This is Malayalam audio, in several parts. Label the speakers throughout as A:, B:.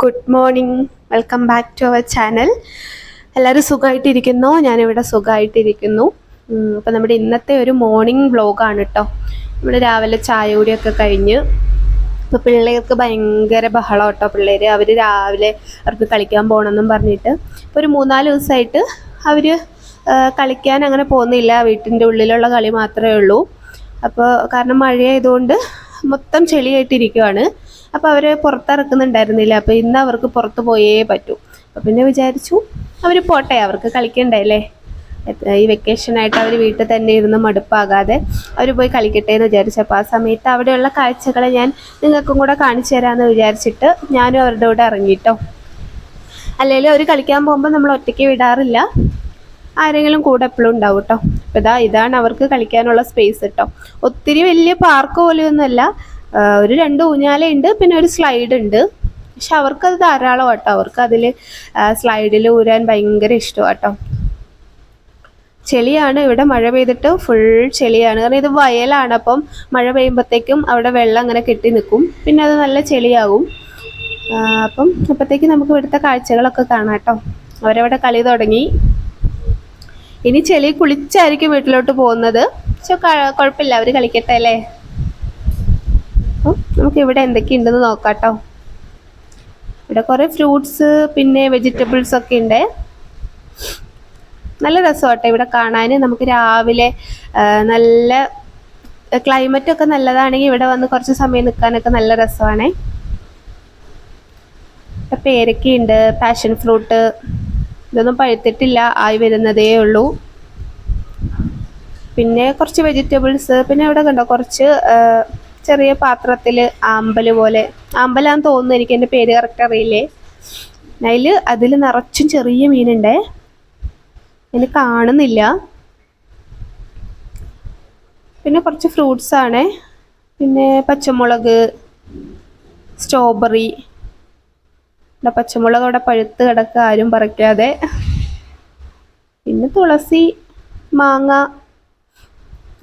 A: Good morning. Welcome back to our channel. എല്ലാവരും സുഖമായിട്ടിരിക്കുന്നു? ഞാനിവിടെ സുഖമായിട്ടിരിക്കുന്നു. അപ്പോൾ നമ്മുടെ ഇന്നത്തെ ഒരു മോർണിംഗ് വ്ലോഗാണ് കേട്ടോ. നമ്മൾ രാവിലെ ചായ കൂടിയൊക്കെ കഴിഞ്ഞ് ഇപ്പോൾ പിള്ളേർക്ക് ഭയങ്കര ബഹളം കേട്ടോ പിള്ളേർ അവർ രാവിലെ അവർക്ക് കളിക്കാൻ പോകണമെന്നും പറഞ്ഞിട്ട്. ഇപ്പോൾ ഒരു മൂന്നാൽ ദിവസമായിട്ട് അവർ കളിക്കാൻ അങ്ങനെ പോകുന്നില്ല. വീട്ടിന്റെ ഉള്ളിലുള്ള കളി മാത്രമേ ഉള്ളൂ. അപ്പോൾ കാരണം മഴയായതുകൊണ്ട് മൊത്തം ചെളിയായിട്ടിരിക്കുവാണ്. അപ്പോൾ അവരെ പുറത്തിറക്കുന്നുണ്ടായിരുന്നില്ല. അപ്പോൾ ഇന്ന് അവർക്ക് പുറത്ത് പോയേ പറ്റൂ. അപ്പോൾ പിന്നെ വിചാരിച്ചു അവർ പോട്ടെ അവർക്ക് കളിക്കണ്ടല്ലേ ഈ വെക്കേഷനായിട്ട് അവർ വീട്ടിൽ തന്നെ ഇരുന്ന് മടുപ്പാകാതെ അവർ പോയി കളിക്കട്ടെ എന്ന് വിചാരിച്ചു. അപ്പോൾ ആ സമയത്ത് അവിടെയുള്ള കാഴ്ചകളെ ഞാൻ നിങ്ങൾക്കും കൂടെ കാണിച്ചു തരാമെന്ന് വിചാരിച്ചിട്ട് ഞാനും അവരുടെ കൂടെ ഇറങ്ങിയിട്ടോ അല്ലെങ്കിൽ അവർ കളിക്കാൻ പോകുമ്പോൾ നമ്മൾ ഒറ്റയ്ക്ക് വിടാറില്ല. ആരെങ്കിലും കൂടെ എപ്പോഴും ഉണ്ടാവും കേട്ടോ അപ്പോൾ ഇതാ ഇതാണ് അവർക്ക് കളിക്കാനുള്ള സ്പേസ് കേട്ടോ ഒത്തിരി വലിയ പാർക്ക് പോലെയൊന്നുമല്ല. ഒരു രണ്ട് ഊഞ്ഞാലുണ്ട് പിന്നെ ഒരു സ്ലൈഡ് ഉണ്ട്. പക്ഷെ അവർക്കത് ധാരാളം കേട്ടോ അവർക്ക് അതിൽ സ്ലൈഡിൽ ഊരാൻ ഭയങ്കര ഇഷ്ടമാണ് കേട്ടോ ചെളിയാണ് ഇവിടെ മഴ പെയ്തിട്ട് ഫുൾ ചെളിയാണ്. കാരണം ഇത് വയലാണ് അപ്പം മഴ പെയ്യുമ്പോഴത്തേക്കും അവിടെ വെള്ളം അങ്ങനെ കെട്ടി നിൽക്കും. പിന്നെ അത് നല്ല ചെളിയാകും. അപ്പം അപ്പോഴത്തേക്ക് നമുക്ക് ഇവിടുത്തെ കാഴ്ചകളൊക്കെ കാണാം കേട്ടോ. അവരവിടെ കളി തുടങ്ങി. ഇനി ചെളി കുളിച്ചായിരിക്കും വീട്ടിലോട്ട് പോകുന്നത്. പക്ഷെ കുഴപ്പമില്ല അവർ കളിക്കട്ടെ അല്ലേ? അപ്പം നമുക്ക് ഇവിടെ എന്തൊക്കെയുണ്ടെന്ന് നോക്കാം കേട്ടോ ഇവിടെ കുറേ ഫ്രൂട്ട്സ് പിന്നെ വെജിറ്റബിൾസ് ഒക്കെ ഉണ്ട്. നല്ല രസമാട്ടെ ഇവിടെ കാണാൻ നമുക്ക് രാവിലെ നല്ല ക്ലൈമറ്റ് ഒക്കെ നല്ലതാണെങ്കിൽ ഇവിടെ വന്ന് കുറച്ച് സമയം നിൽക്കാനൊക്കെ നല്ല രസമാണേ. പേരക്കയുണ്ട് പാഷൻ ഫ്രൂട്ട് ഇതൊന്നും പഴുത്തിട്ടില്ല ആയി വരുന്നതേ ഉള്ളൂ. പിന്നെ കുറച്ച് വെജിറ്റബിൾസ് പിന്നെ ഇവിടെ കണ്ടോ കുറച്ച് ചെറിയ പാത്രത്തിൽ ആമ്പൽ പോലെ. ആമ്പലാന്ന് തോന്നുന്നു എനിക്ക് എന്റെ പേര് കറക്റ്റ് അറിയില്ലേ? അതിൽ അതിൽ നിറച്ചും ചെറിയ മീനുണ്ടേ. അതിന് കാണുന്നില്ല. പിന്നെ കുറച്ച് ഫ്രൂട്ട്സ് ആണ്. പിന്നെ പച്ചമുളക് സ്ട്രോബെറി ഇവിടെ പച്ചമുളക് അവിടെ പഴുത്ത് കിടക്കുക ആരും പറിക്കാതെ. പിന്നെ തുളസി മാങ്ങ.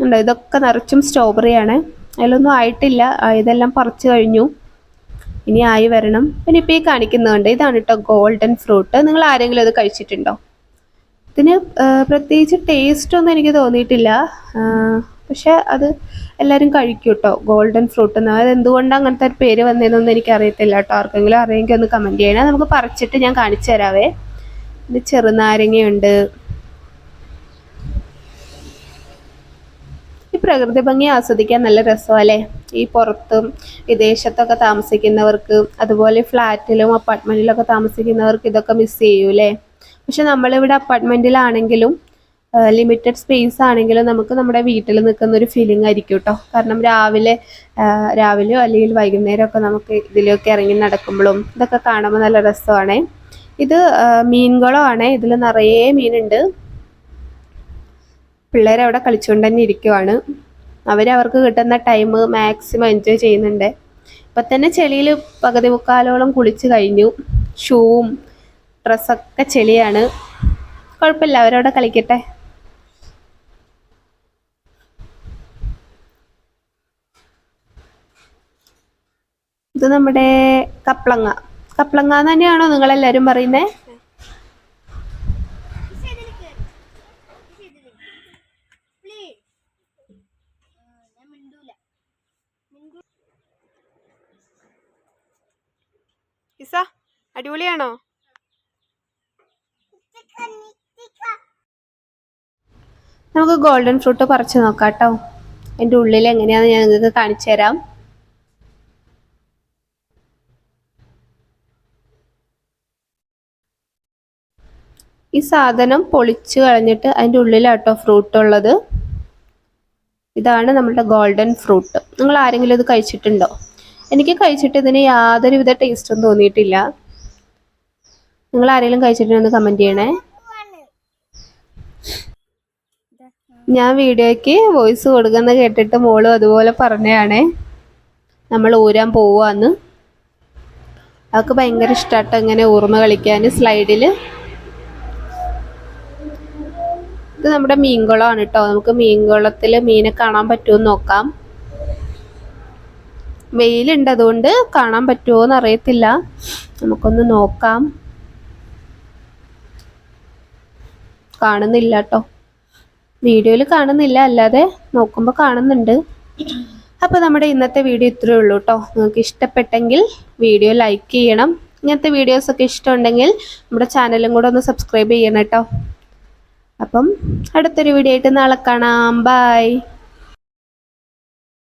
A: ഉണ്ട്? ഇതൊക്കെ നിറച്ചും സ്ട്രോബെറി ആണ്. അതിലൊന്നും ആയിട്ടില്ല. ഇതെല്ലാം പറിച്ചു കഴിഞ്ഞു. ഇനി ആയി വരണം. പിന്നെ ഇപ്പോൾ ഈ കാണിക്കുന്നുണ്ട് ഇതാണ് കേട്ടോ ഗോൾഡൻ ഫ്രൂട്ട്. നിങ്ങൾ ആരെങ്കിലും അത് കഴിച്ചിട്ടുണ്ടോ? ഇതിന് പ്രത്യേകിച്ച് ടേസ്റ്റ് ഒന്നും എനിക്ക് തോന്നിയിട്ടില്ല. പക്ഷെ അത് എല്ലാവരും കഴിക്കും കേട്ടോ ഗോൾഡൻ ഫ്രൂട്ട് എന്ന്. അത് എന്തുകൊണ്ടാണ് അങ്ങനത്തെ ഒരു പേര് വന്നതെന്നൊന്നും എനിക്ക് അറിയത്തില്ല കേട്ടോ ആർക്കെങ്കിലും അറിയെങ്കിൽ ഒന്ന് കമന്റ് ചെയ്യണേ. നമുക്ക് പറിച്ചിട്ട് ഞാൻ കാണിച്ചു തരാവേ. ഇത് ചെറുനാരങ്ങയുണ്ട്. പ്രകൃതി ഭംഗി ആസ്വദിക്കാൻ നല്ല രസമല്ലേ? ഈ പുറത്തും വിദേശത്തൊക്കെ താമസിക്കുന്നവർക്ക് അതുപോലെ ഫ്ലാറ്റിലും അപ്പാർട്ട്മെന്റിലൊക്കെ താമസിക്കുന്നവർക്ക് ഇതൊക്കെ മിസ് ചെയ്യൂലേ പക്ഷെ നമ്മളിവിടെ അപ്പാർട്ട്മെന്റിലാണെങ്കിലും ലിമിറ്റഡ് സ്പേസ് ആണെങ്കിലും നമുക്ക് നമ്മുടെ വീട്ടിൽ നിൽക്കുന്ന ഒരു ഫീലിംഗ് ആയിരിക്കും കേട്ടോ കാരണം രാവിലെ രാവിലെയോ അല്ലെങ്കിൽ വൈകുന്നേരമൊക്കെ നമുക്ക് ഇതിലൊക്കെ ഇറങ്ങി നടക്കുമ്പോഴും ഇതൊക്കെ കാണുമ്പോൾ നല്ല രസമാണേ. ഇത് മീൻകുളമാണേ. ഇതിൽ നിറയെ മീനുണ്ട്. പിള്ളേർ അവിടെ കളിച്ചുകൊണ്ട് തന്നെ ഇരിക്കുവാണ് അവരവർക്ക് കിട്ടുന്ന ടൈം മാക്സിമം എൻജോയ് ചെയ്യുന്നുണ്ട്. ഇപ്പം തന്നെ ചെളിയിൽ പകുതി മുക്കാലോളം കുളിച്ച് കഴിഞ്ഞു. ഷൂവും ഡ്രസ്സൊക്കെ ചെളിയാണ്. കുഴപ്പമില്ല അവരവിടെ കളിക്കട്ടെ. ഇത് നമ്മുടെ കപ്ലങ്ങ. കപ്ലങ്ങ തന്നെയാണോ നിങ്ങളെല്ലാവരും പറയുന്നത് ഇസ അടിപൊളിയാണോ? നമുക്ക് ഗോൾഡൻ ഫ്രൂട്ട് പറിച്ചു നോക്കാം കേട്ടോ എന്റെ ഉള്ളിൽ എങ്ങനെയാണെന്ന് ഞാൻ നിങ്ങൾക്ക് കാണിച്ചു തരാം. ഈ സാധനം പൊളിച്ച് കളഞ്ഞിട്ട് അതിന്റെ ഉള്ളിലാട്ടോ ഫ്രൂട്ട് ഉള്ളത്. ഇതാണ് നമ്മുടെ ഗോൾഡൻ ഫ്രൂട്ട് നിങ്ങൾ ആരെങ്കിലും ഇത് കഴിച്ചിട്ടുണ്ടോ? എനിക്ക് കഴിച്ചിട്ട് ഇതിന് യാതൊരുവിധ ടേസ്റ്റും തോന്നിയിട്ടില്ല. നിങ്ങൾ ആരെങ്കിലും കഴിച്ചിട്ടുണ്ടെന്ന് കമന്റ് ചെയ്യണേ. ഞാൻ വീഡിയോയ്ക്ക് വോയിസ് കൊടുക്കുന്ന കേട്ടിട്ട് മോളും അതുപോലെ പറഞ്ഞതാണേ. നമ്മൾ ഊരാൻ പോവാന്ന് അവൾക്ക് ഭയങ്കര ഇഷ്ടമാട്ടോ ഇങ്ങനെ ഊർമ്മ കളിക്കാൻ സ്ലൈഡിൽ ഇത് നമ്മുടെ മീൻകുളമാണ് കേട്ടോ. നമുക്ക് മീൻകുളത്തിൽ മീനെ കാണാൻ പറ്റുമോ എന്ന് നോക്കാം. വെയിലുണ്ട് അതുകൊണ്ട് കാണാൻ പറ്റുമോ എന്ന് അറിയത്തില്ല. നമുക്കൊന്ന് നോക്കാം. കാണുന്നില്ല കേട്ടോ. വീഡിയോയിൽ കാണുന്നില്ല അല്ലാതെ നോക്കുമ്പോൾ കാണുന്നുണ്ട്. അപ്പോൾ നമ്മുടെ ഇന്നത്തെ വീഡിയോ ഇത്രയേ ഉള്ളൂ കേട്ടോ. നിങ്ങൾക്ക് ഇഷ്ടപ്പെട്ടെങ്കിൽ വീഡിയോ ലൈക്ക് ചെയ്യണം. ഇങ്ങനത്തെ വീഡിയോസൊക്കെ ഇഷ്ടമുണ്ടെങ്കിൽ നമ്മുടെ ചാനലും കൂടെ ഒന്ന് സബ്സ്ക്രൈബ് ചെയ്യണം കേട്ടോ. അപ്പം അടുത്തൊരു വീഡിയോ ആയിട്ട് നാളെ കാണാം. ബൈ